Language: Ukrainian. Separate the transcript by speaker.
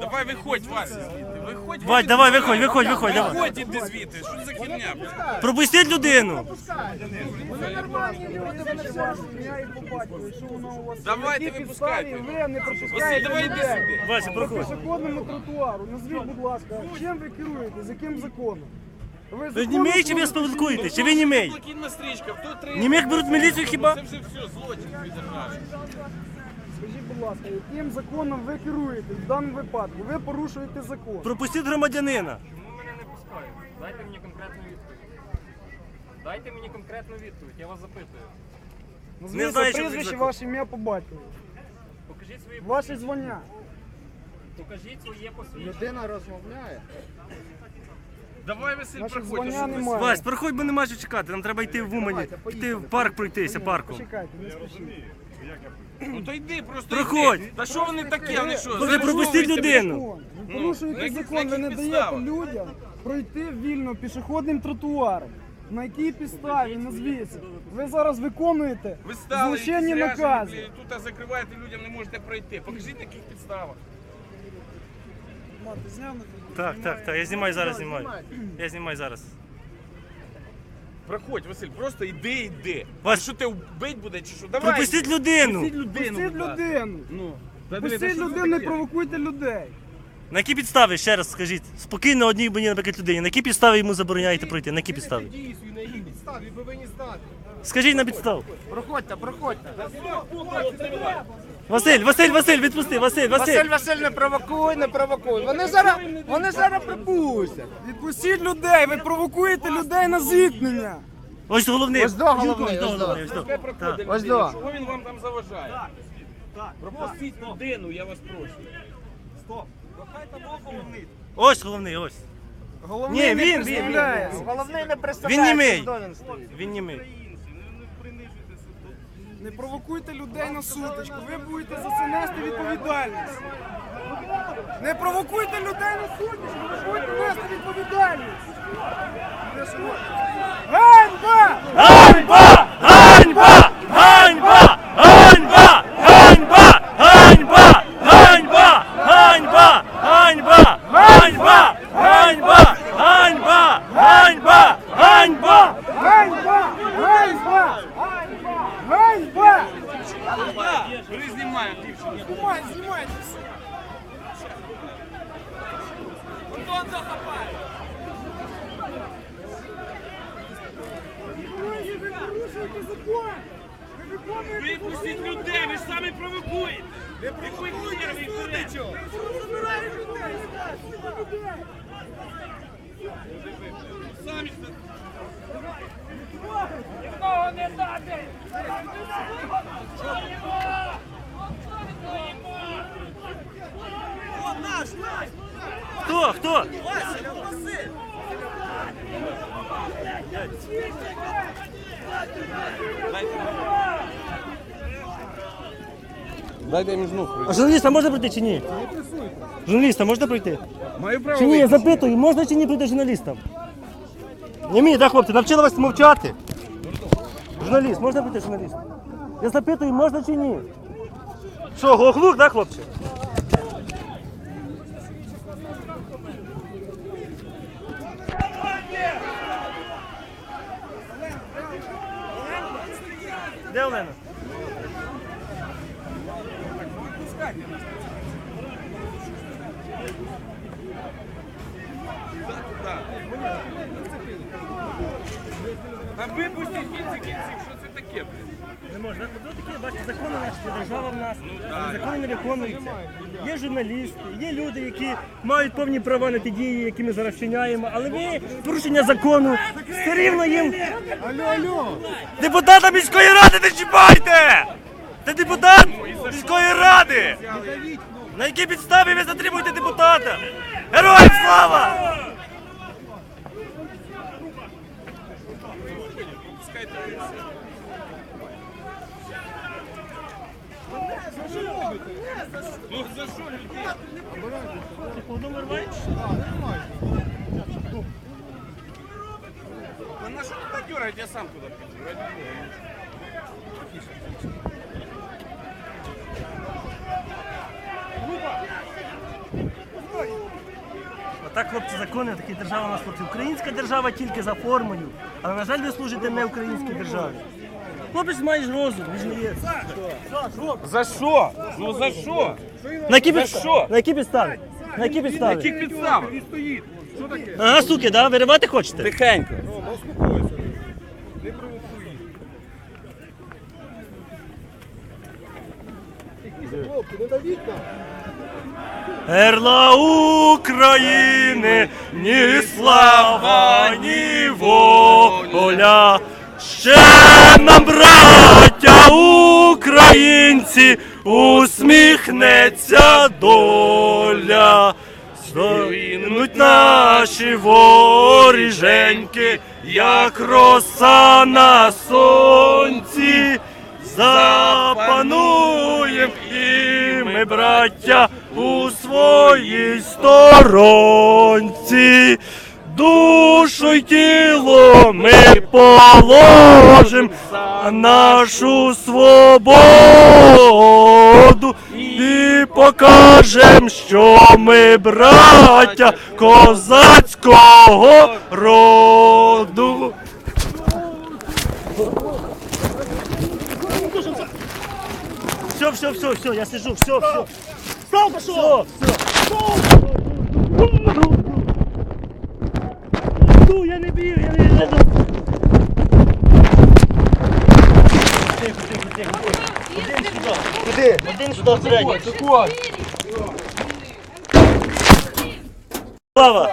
Speaker 1: Давай виходь, Вася, звідти. Виходь,
Speaker 2: Вадь, давай, виходь, виходь, виходь, давай.
Speaker 1: Виходь іди звідти. Що за херня? блядь?
Speaker 2: Пропустіть людину.
Speaker 3: Вони нормальні люди, вони я їх побачив. Що воно у вас?
Speaker 1: Давайте
Speaker 3: Які
Speaker 1: випускайте.
Speaker 3: Ви не
Speaker 1: Василь,
Speaker 3: пропускаєте
Speaker 1: давай іди
Speaker 3: людей.
Speaker 1: сюди.
Speaker 2: Вася,
Speaker 3: По
Speaker 2: проходь.
Speaker 3: пішохідному тротуару. Назвіть, будь ласка, чим ви керуєте, з яким законом? Ви
Speaker 2: Ви
Speaker 3: законом
Speaker 2: чи ви
Speaker 3: керуєте?
Speaker 2: спілкуєте? Чи ви
Speaker 1: стрічка, хто три?
Speaker 2: Німих беруть в міліцію хіба?
Speaker 1: Це вже все, злочин підержавши.
Speaker 3: Скажіть, будь ласка, яким законом ви керуєте в даному випадку? Ви порушуєте закон.
Speaker 2: Пропустіть громадянина.
Speaker 4: Чому мене не пускають? Дайте мені конкретну відповідь. Дайте мені конкретну відповідь, я вас запитую.
Speaker 3: Назвіться
Speaker 2: знаю, що
Speaker 3: прізвище,
Speaker 2: закон.
Speaker 3: ваше ім'я по батькові.
Speaker 4: Покажіть свої
Speaker 3: Ваше звання.
Speaker 4: покажіть своє посвідчення.
Speaker 5: Людина розмовляє.
Speaker 1: Давай, Василь,
Speaker 3: звання немає.
Speaker 2: Вась, проходь, бо нема що чекати. Нам треба йти в Умані. Йти в парк пройтися парком.
Speaker 3: Почекайте, не спішіть.
Speaker 1: Ну то йди, просто
Speaker 2: Проходь.
Speaker 1: йди. Та що вони такі, вони що?
Speaker 2: Слухай, пропустіть людину.
Speaker 3: Ви
Speaker 1: Ну,
Speaker 3: порушуєте
Speaker 1: на
Speaker 3: закон, ви не даєте людям пройти вільно пішохідним тротуаром. На якій підставі, назвіться. Ви зараз виконуєте
Speaker 1: Ви стали
Speaker 3: злочинні накази.
Speaker 1: блін, Тут закриваєте людям, не можете пройти. Покажіть на яких підставах.
Speaker 3: Мати, зняв на
Speaker 2: Так, так, так. Я знімаю зараз, знімаю. Я знімаю зараз.
Speaker 1: Проходь, Василь, просто йди, йди.
Speaker 2: Вас-
Speaker 1: що ти вбить буде чи що? Давай.
Speaker 2: Пропустіть людину.
Speaker 1: Пустіть людину.
Speaker 3: Пустіть
Speaker 1: будь ласка.
Speaker 3: людину.
Speaker 1: Ну. Та
Speaker 3: Пустіть людину, не
Speaker 1: таке?
Speaker 3: провокуйте людей.
Speaker 2: На які підстави, ще раз скажіть. Спокійно одній мені, наприклад, людині. На які підстави йому забороняєте пройти? На які підстави?
Speaker 5: Дії свої на якій підставі ви повинні знати.
Speaker 2: Скажіть на підставу.
Speaker 5: Проходьте, проходьте.
Speaker 2: Василь, Василь, Василь, відпусти, Василь, Василь.
Speaker 5: Василь Василь, не провокуй, не провокуй. Вони зараз, вони зараз припустять.
Speaker 3: Відпустіть людей, ви провокуєте людей на зіткнення.
Speaker 2: Ось головний.
Speaker 5: Ось до головний,
Speaker 2: Ось до
Speaker 5: ось до.
Speaker 2: головний, ось.
Speaker 1: Хай. Чого він вам там заважає? Пропустіть людину, я вас прошу.
Speaker 2: Ось головний, ось.
Speaker 3: Головний
Speaker 2: Ні,
Speaker 3: не
Speaker 2: він, він,
Speaker 3: представляється.
Speaker 5: Головний не
Speaker 2: Він
Speaker 5: представляє,
Speaker 2: німий.
Speaker 5: хто він стоїть.
Speaker 2: Він німий.
Speaker 3: Не провокуйте людей на сутичку, ви будете за це нести відповідальність. Не провокуйте людей на сутичку, ви будете нести відповідальність. Ганьба!
Speaker 2: Ганьба!
Speaker 1: Випустіть людей, ви ж самі провокуєте. Не провокуйте, не буде
Speaker 3: чого. Самі Нікого не
Speaker 1: дати! О, наш, наш!
Speaker 2: Хто, хто?
Speaker 1: Вася, Василь! Між ног
Speaker 2: А журналіста можна пройти чи ні? Журналіста можна пройти?
Speaker 1: Маю право
Speaker 2: Чи ні, я запитую, можна чи ні пройти журналістам? Ні, мій, так, хлопці, навчили вас мовчати. Журналіст, можна пройти журналіст? Я запитую, можна чи ні? Що, глухлук, так, хлопці? Де Олена?
Speaker 1: Та випустіть кінці кінців, що це таке?
Speaker 2: Не можна. Ну, такі, бачите, закони наші, держава в нас, але закони не виконуються. Є журналісти, є люди, які мають повні права на ті дії, які ми зараз вчиняємо, але ви порушення закону все рівно їм.
Speaker 3: Алло, алло!
Speaker 2: Депутата міської ради не чіпайте! Це депутат міської ради! На якій підставі ви затримуєте депутата? Героям слава!
Speaker 1: Ну за що людей?
Speaker 2: Номер маєш?
Speaker 1: На туди дергать, я сам туди піду.
Speaker 2: Так, хлопці, закони, такі держава у нас хлопці. Українська держава тільки за формою. Але, на жаль, ви служите не українській державі. Хлопець маєш розум, він не є.
Speaker 1: За що? Ну за що?
Speaker 2: На які,
Speaker 1: За
Speaker 2: підстави?
Speaker 1: що?
Speaker 2: на які підстави? На які підстави?
Speaker 1: Яких підстав?
Speaker 2: Ага, суки, да? Виривати хочете?
Speaker 1: Тихенько.
Speaker 2: Ерла України, ні слава, ні воля. Ще нам, браття українці, усміхнеться доля. Згинуть наші воріженьки, як роса на сонці. Запануєм і ми, браття, у своїй сторонці. Душу й тіло ми положим нашу свободу і покажем, що ми браття козацького роду. Все, все, все, все, я сижу, все, все. Стал, пошел! Все, все. Ну, я не б'ю, я не б'ю. Тихо, тихо, тихо. Один сюди. Куди? Один сюди всередині. Слава!